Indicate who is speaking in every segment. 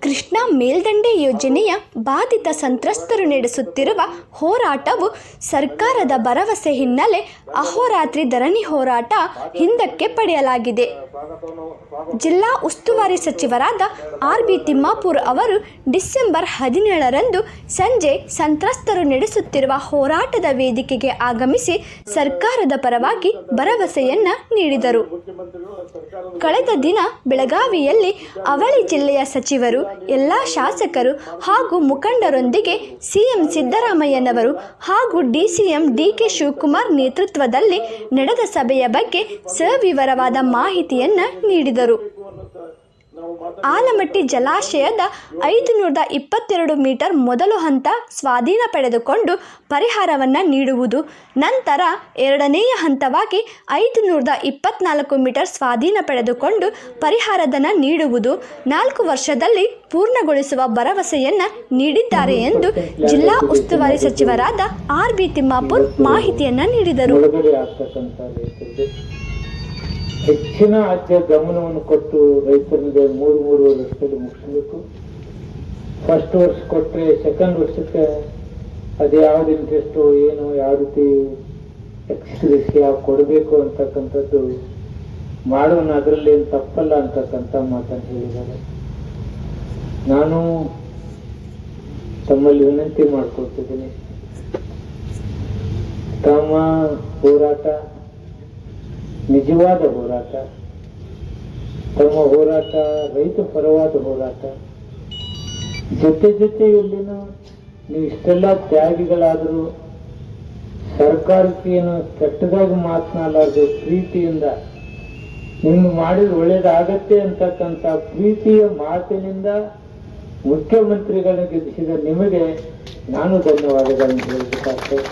Speaker 1: ಕೃಷ್ಣಾ ಮೇಲ್ದಂಡೆ ಯೋಜನೆಯ ಬಾಧಿತ ಸಂತ್ರಸ್ತರು ನಡೆಸುತ್ತಿರುವ ಹೋರಾಟವು ಸರ್ಕಾರದ ಭರವಸೆ ಹಿನ್ನೆಲೆ ಅಹೋರಾತ್ರಿ ಧರಣಿ ಹೋರಾಟ ಹಿಂದಕ್ಕೆ ಪಡೆಯಲಾಗಿದೆ. ಜಿಲ್ಲಾ ಉಸ್ತುವಾರಿ ಸಚಿವರಾದ ಆರ್ ಬಿ ತಿಮ್ಮಾಪುರ್ ಅವರು ಡಿಸೆಂಬರ್ ಹದಿನೇಳರಂದು ಸಂಜೆ ಸಂತ್ರಸ್ತರು ನಡೆಸುತ್ತಿರುವ ಹೋರಾಟದ ವೇದಿಕೆಗೆ ಆಗಮಿಸಿ ಸರ್ಕಾರದ ಪರವಾಗಿ ಭರವಸೆಯನ್ನ ನೀಡಿದರು. ಕಳೆದ ದಿನ ಬೆಳಗಾವಿಯಲ್ಲಿ ಅವಳಿ ಜಿಲ್ಲೆಯ ಸಚಿವರು, ಎಲ್ಲ ಶಾಸಕರು ಹಾಗೂ ಮುಖಂಡರೊಂದಿಗೆ ಸಿಎಂ ಸಿದ್ದರಾಮಯ್ಯನವರು ಹಾಗೂ ಡಿಸಿಎಂ ಡಿಕೆ ಶಿವಕುಮಾರ್ ನೇತೃತ್ವದಲ್ಲಿ ನಡೆದ ಸಭೆಯ ಬಗ್ಗೆ ಸವಿವರವಾದ ಮಾಹಿತಿಯನ್ನು ನೀಡಿದರು. ಆಲಮಟ್ಟಿ ಜಲಾಶಯದ ಐದು ನೂರದ ಇಪ್ಪತ್ತೆರಡು ಮೀಟರ್ ಮೊದಲು ಹಂತ ಸ್ವಾಧೀನ ಪಡೆದುಕೊಂಡು ಪರಿಹಾರವನ್ನು ನೀಡುವುದು. ನಂತರ ಎರಡನೆಯ ಹಂತವಾಗಿ ಐದು ನೂರದ ಇಪ್ಪತ್ನಾಲ್ಕು ಮೀಟರ್ ಸ್ವಾಧೀನ ಪಡೆದುಕೊಂಡು ಪರಿಹಾರಧನ ನೀಡುವುದು. ನಾಲ್ಕು ವರ್ಷದಲ್ಲಿ ಪೂರ್ಣಗೊಳಿಸುವ ಭರವಸೆಯನ್ನು ನೀಡಿದ್ದಾರೆ ಎಂದು ಜಿಲ್ಲಾ ಉಸ್ತುವಾರಿ ಸಚಿವರಾದ ಆರ್ ಬಿ ತಿಮ್ಮಾಪುರ್ ಮಾಹಿತಿಯನ್ನು ನೀಡಿದರು.
Speaker 2: ಹೆಚ್ಚಿನ ಆದ್ಯ ಗಮನವನ್ನು ಕೊಟ್ಟು ರೈತರಿಗೆ ಮೂರು ಮೂರು ವರ್ಷದಲ್ಲಿ ಮುಗಿಸಬೇಕು. ಫಸ್ಟ್ ವರ್ಷ ಕೊಟ್ಟರೆ ಸೆಕೆಂಡ್ ವರ್ಷಕ್ಕೆ ಅದು ಯಾವ್ದು ಇಂಟ್ರೆಸ್ಟು ಏನು, ಯಾವ ರೀತಿ ಎಕ್ಸ್ಪ್ರೆಸ್ ಯಾವ ಕೊಡಬೇಕು ಅಂತಕ್ಕಂಥದ್ದು ಮಾಡೋಣ ಅದರಲ್ಲಿ ಏನು ತಪ್ಪಲ್ಲ ಅಂತಕ್ಕಂಥ ಮಾತನ್ನು ಹೇಳಿದ್ದಾರೆ. ನಾನು ತಮ್ಮಲ್ಲಿ ವಿನಂತಿ ಮಾಡ್ಕೊಳ್ತಿದ್ದೀನಿ. ತಮ್ಮ ಹೋರಾಟ ನಿಜವಾದ ಹೋರಾಟ, ತಮ್ಮ ಹೋರಾಟ, ರೈತ ಪರವಾದ ಹೋರಾಟ. ಜೊತೆ ಜೊತೆಯಲ್ಲಿನ ನೀವು ಇಷ್ಟೆಲ್ಲ ತ್ಯಾಗಿಗಳಾದರೂ ಸರ್ಕಾರಕ್ಕೆ ಏನು ಕೆಟ್ಟದಾಗಿ ಮಾತನಾಡಲಾರ್ದು ಪ್ರೀತಿಯಿಂದ ನಿಮ್ಗೆ ಮಾಡಿದ್ರೆ ಒಳ್ಳೇದಾಗತ್ತೆ ಅಂತಕ್ಕಂಥ ಪ್ರೀತಿಯ ಮಾತಿನಿಂದ ಮುಖ್ಯಮಂತ್ರಿಗಳಿಗೆ ಗೆಲ್ಲಿಸಿದ ನಿಮಗೆ ನಾನು ಧನ್ಯವಾದಗಳನ್ನು ಹೇಳಬೇಕಾಗ್ತದೆ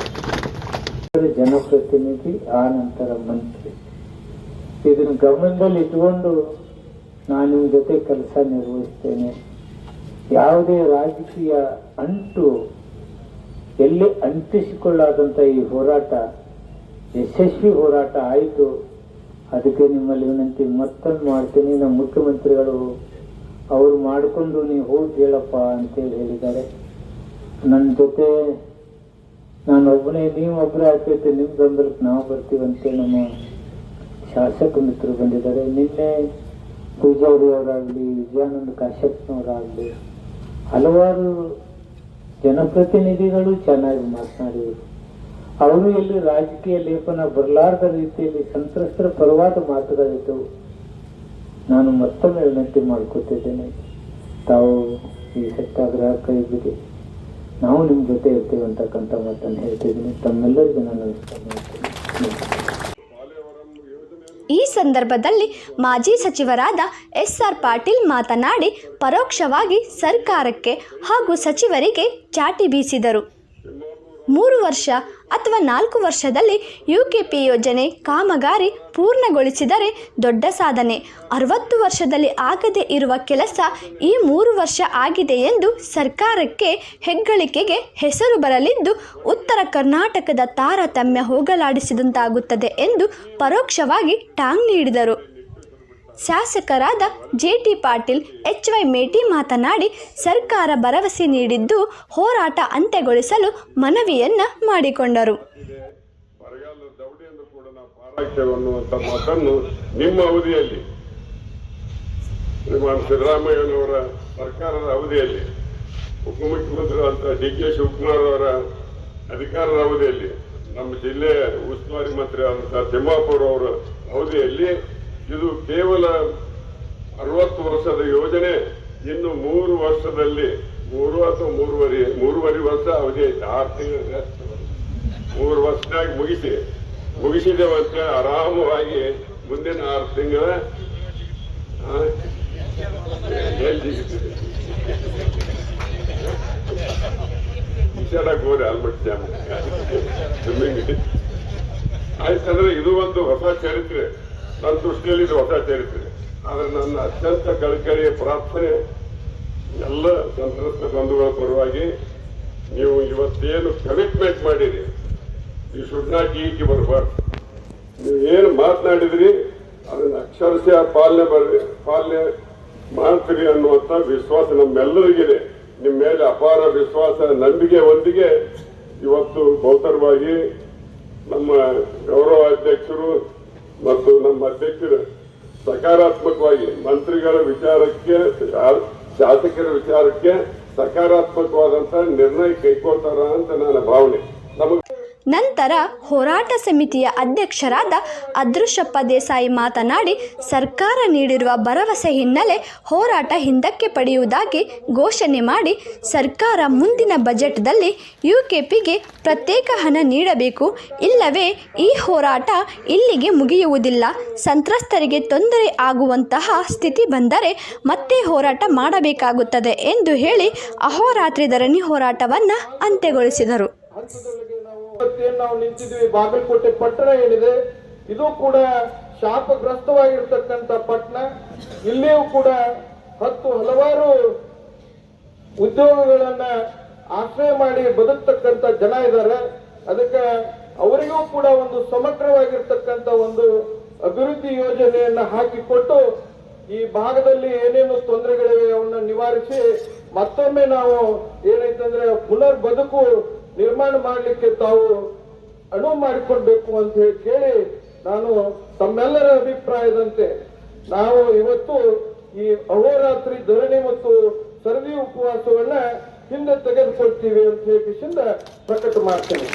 Speaker 2: ಜನಪ್ರತಿನಿಧಿ, ಆ ನಂತರ ಮಂತ್ರಿ. ಇದನ್ನು ಗಮನದಲ್ಲಿ ಇಟ್ಕೊಂಡು ನಾನು ನಿಮ್ಮ ಜೊತೆ ಕೆಲಸ ನಿರ್ವಹಿಸ್ತೇನೆ. ಯಾವುದೇ ರಾಜಕೀಯ ಅಂಟು ಎಲ್ಲಿ ಅಂಟಿಸಿಕೊಳ್ಳಾದಂಥ ಈ ಹೋರಾಟ, ಯಶಸ್ವಿ ಹೋರಾಟ ಆಯಿತು. ಅದಕ್ಕೆ ನಿಮ್ಮಲ್ಲಿ ವಿನಂತಿ ಮತ್ತೊಂದು ಮಾಡ್ತೀನಿ. ನಮ್ಮ ಮುಖ್ಯಮಂತ್ರಿಗಳು, ಅವರು ಮಾಡಿಕೊಂಡು ನೀವು ಹೋಗಿ ಹೇಳಪ್ಪ ಅಂತೇಳಿ ಹೇಳಿದ್ದಾರೆ. ನನ್ನ ಜೊತೆ ನಾನು ಒಬ್ಬನೇ ನೀವು ಒಬ್ಬರೇ ಆಗ್ತೈತೆ ನಿಮ್ಮ ಬೆಂಬಲಕ್ಕೆ ನಾವು ಬರ್ತೀವಂತೆ ನಮ್ಮ ಶಾಸಕ ಮಿತ್ರರು ಬಂದಿದ್ದಾರೆ. ನಿನ್ನೆ ಪೂಜಾರಿ ಅವರಾಗಲಿ ವಿಜಯಾನಂದ ಕಾಶ್ಯಪ್ನವರಾಗಲಿ, ಹಲವಾರು ಜನಪ್ರತಿನಿಧಿಗಳು ಚೆನ್ನಾಗಿ ಮಾತನಾಡಿದರು ಅವರು ಇಲ್ಲಿ ರಾಜಕೀಯ ಲೇಪನ ಬರಲಾರದ ರೀತಿಯಲ್ಲಿ ಸಂತ್ರಸ್ತರ ಪರವಾದ ಮಾತುಗಳಿದ್ದವು ನಾನು ಮತ್ತೊಮ್ಮೆ ವಿನಂತಿ ಮಾಡ್ಕೊತಿದ್ದೇನೆ. ತಾವು ಈ ಸತ್ಯಾಗ್ರಹ ಕೈ ಬಿಡಿ ನಾವು ನಿಮ್ಮ ಜೊತೆ ಇರ್ತೀವಿ ಅಂತಕ್ಕಂಥ ಮಾತನ್ನು ಹೇಳ್ತಿದ್ದೀನಿ. ತಮ್ಮೆಲ್ಲರಿಗೂ ನಾನು
Speaker 1: ಈ ಸಂದರ್ಭದಲ್ಲಿ ಮಾಜಿ ಸಚಿವರಾದ ಎಸ್ ಆರ್ ಪಾಟೀಲ್ ಮಾತನಾಡಿ ಪರೋಕ್ಷವಾಗಿ ಸರ್ಕಾರಕ್ಕೆ ಹಾಗೂ ಸಚಿವರಿಗೆ ಚಾಟಿ ಬೀಸಿದರು. ಮೂರು ವರ್ಷ ಅಥವಾ ನಾಲ್ಕು ವರ್ಷದಲ್ಲಿ ಯು ಕೆ ಪಿ ಯೋಜನೆ ಕಾಮಗಾರಿ ಪೂರ್ಣಗೊಳಿಸಿದರೆ ದೊಡ್ಡ ಸಾಧನೆ. ಅರವತ್ತು ವರ್ಷದಲ್ಲಿ ಆಗದೇ ಇರುವ ಕೆಲಸ ಈ ಮೂರು ವರ್ಷ ಆಗಿದೆ ಎಂದು ಸರ್ಕಾರಕ್ಕೆ ಹೆಗ್ಗಳಿಕೆಗೆ ಹೆಸರು ಬರಲಿದ್ದು, ಉತ್ತರ ಕರ್ನಾಟಕದ ತಾರತಮ್ಯ ಹೋಗಲಾಡಿಸಿದಂತಾಗುತ್ತದೆ ಎಂದು ಪರೋಕ್ಷವಾಗಿ ಟಾಂಗ್ ನೀಡಿದರು. ಶಾಸಕರಾದ J T Patil H Y Meti ಮಾತನಾಡಿ, ಸರ್ಕಾರ ಭರವಸೆ ನೀಡಿದ್ದು ಹೋರಾಟ ಅಂತ್ಯಗೊಳಿಸಲು ಮನವಿಯನ್ನ ಮಾಡಿಕೊಂಡರು.
Speaker 3: ನಿಮ್ಮ ಅವಧಿಯಲ್ಲಿ ಸಿದ್ದರಾಮಯ್ಯನವರ ಸರ್ಕಾರದ ಅವಧಿಯಲ್ಲಿ ಉಪಮುಖ್ಯಮಂತ್ರಿಗಳಂತ ಡಿ ಕೆ ಶಿವಕುಮಾರ್ ಅವರ ಅಧಿಕಾರದ ಅವಧಿಯಲ್ಲಿ, ನಮ್ಮ ಜಿಲ್ಲೆಯ ಉಸ್ತುವಾರಿ ಮಂತ್ರಿ ಆದಂತಹ ತಿಮ್ಮಾಪುರ ಅವರ ಅವಧಿಯಲ್ಲಿ ಇದು ಕೇವಲ ಅರವತ್ತು ವರ್ಷದ ಯೋಜನೆ. ಇನ್ನು ಮೂರು ವರ್ಷದಲ್ಲಿ, ಮೂರು ಅಥವಾ ಮೂರುವರೆ ಮೂರುವರೆ ವರ್ಷ ಅವಧಿ ಐತೆ ಆರು ತಿಂಗಳ ಮೂರು ವರ್ಷದಾಗ ಮುಗಿಸಿ. ಮುಗಿಸಿದ ವರ್ಷ ಆರಾಮವಾಗಿ ಮುಂದಿನ ಆರು ತಿಂಗಳ ಹೋದ್ರೆ ಆಲ್ಮಟ್ ಜಾಮ್ ಆಯ್ತಂದ್ರೆ ಇದು ಒಂದು ಹೊಸ ಚರಿತ್ರೆ. ನನ್ನ ದೃಷ್ಟಿಯಲ್ಲಿ ಇದು ಹೊಸ ಚರಿತ್ರೆ ಆದರೆ ನನ್ನ ಅತ್ಯಂತ ಕಳಕಳಿಯ ಪ್ರಾರ್ಥನೆ, ಎಲ್ಲ ಸಂತ್ರಸ್ತ ಬಂಧುಗಳ ಪರವಾಗಿ ನೀವು ಇವತ್ತೇನು ಕಮಿಟ್ಮೆಂಟ್ ಮಾಡಿರಿ ಈ ಶುಡ್ನಾಟ್ ನಾಟ್ ಈಟಿ ಬರಬಾರ್ದು ನೀವು ಏನು ಮಾತನಾಡಿದ್ರಿ, ಅದನ್ನು ಅಕ್ಷರಶಃ ಪಾಲನೆ ಬರ್ರಿ ಪಾಲನೆ ಮಾಡ್ತೀರಿ ಅನ್ನುವಂತ ವಿಶ್ವಾಸ ನಮ್ಮೆಲ್ಲರಿಗಿದೆ. ನಿಮ್ಮ ಮೇಲೆ ಅಪಾರ ವಿಶ್ವಾಸ, ನಂಬಿಕೆ ಒಂದಿಗೆ ಇವತ್ತು ಬಹುತರವಾಗಿ ನಮ್ಮ ಗೌರವ ಅಧ್ಯಕ್ಷರು ಮತ್ತು ನಮ್ಮ ಅಧ್ಯಕ್ಷರು ಸಕಾರಾತ್ಮಕವಾಗಿ ಮಂತ್ರಿಗಳ ವಿಚಾರಕ್ಕೆ ಶಾಸಕರ ವಿಚಾರಕ್ಕೆ ಸಕಾರಾತ್ಮಕವಾದಂತಹ ನಿರ್ಣಯ ಕೈಗೊಳ್ತಾರ ಅಂತ ನನ್ನ ಭಾವನೆ.
Speaker 1: ನಂತರ ಹೋರಾಟ ಸಮಿತಿಯ ಅಧ್ಯಕ್ಷರಾದ ಅದೃಶಪ್ಪ ದೇಸಾಯಿ ಮಾತನಾಡಿ, ಸರ್ಕಾರ ನೀಡಿರುವ ಭರವಸೆ ಹಿನ್ನೆಲೆ ಹೋರಾಟ ಹಿಂದಕ್ಕೆ ಪಡೆಯುವುದಾಗಿ ಘೋಷಣೆ ಮಾಡಿ, ಸರ್ಕಾರ ಮುಂದಿನ ಬಜೆಟ್ದಲ್ಲಿ ಯುಕೆಪಿಗೆ ಪ್ರತ್ಯೇಕ ಹಣ ನೀಡಬೇಕು. ಇಲ್ಲವೇ, ಈ ಹೋರಾಟ ಇಲ್ಲಿಗೆ ಮುಗಿಯುವುದಿಲ್ಲ. ಸಂತ್ರಸ್ತರಿಗೆ ತೊಂದರೆ ಆಗುವಂತಹ ಸ್ಥಿತಿ ಬಂದರೆ ಮತ್ತೆ ಹೋರಾಟ ಮಾಡಬೇಕಾಗುತ್ತದೆ ಎಂದು ಹೇಳಿ ಅಹೋರಾತ್ರಿ ಧರಣಿ ಹೋರಾಟವನ್ನು ಅಂತ್ಯಗೊಳಿಸಿದರು.
Speaker 4: ನಾವು ನಿಂತಿದ್ವಿ ಬಾಗಲಕೋಟೆ ಪಟ್ಟಣ ಏನಿದೆ, ಇದು ಕೂಡ ಶಾಪಗ್ರಸ್ತವಾಗಿರ್ತಕ್ಕಂಥ ಪಟ್ಟಣ. ಇಲ್ಲಿಯೂ ಕೂಡ ಹತ್ತು ಹಲವಾರು ಉದ್ಯೋಗಗಳನ್ನ ಆಶ್ರಯ ಮಾಡಿ ಬದುಕ್ತಕ್ಕಂಥ ಜನ ಇದ್ದಾರೆ. ಅದಕ್ಕೆ ಅವರಿಗೂ ಕೂಡ ಒಂದು ಸಮಗ್ರವಾಗಿರ್ತಕ್ಕಂಥ ಒಂದು ಅಭಿವೃದ್ಧಿ ಯೋಜನೆಯನ್ನ ಹಾಕಿಕೊಟ್ಟು ಈ ಭಾಗದಲ್ಲಿ ಏನೇನು ತೊಂದರೆಗಳಿವೆ ಅವನ್ನ ನಿವಾರಿಸಿ ಮತ್ತೊಮ್ಮೆ ನಾವು ಏನೈತಂದ್ರೆ ಪುನರ್ ಬದುಕು ನಿರ್ಮಾಣ ಮಾಡಲಿಕ್ಕೆ ತಾವು ಅನುವು ಮಾಡಿಕೊಡ್ಬೇಕು ಅಂತ ಹೇಳಿ ಕೇಳಿ ನಾನು ತಮ್ಮೆಲ್ಲರ ಅಭಿಪ್ರಾಯದಂತೆ ನಾವು ಇವತ್ತು ಈ ಅಹೋರಾತ್ರಿ ಧರಣಿ ಮತ್ತು ಸರದಿ ಉಪವಾಸವನ್ನ ಹಿಂದೆ ತೆಗೆದುಕೊಳ್ತೀವಿ ಅಂತ ಹೇಳಿ ಪ್ರಕಟ ಮಾಡ್ತೇನೆ.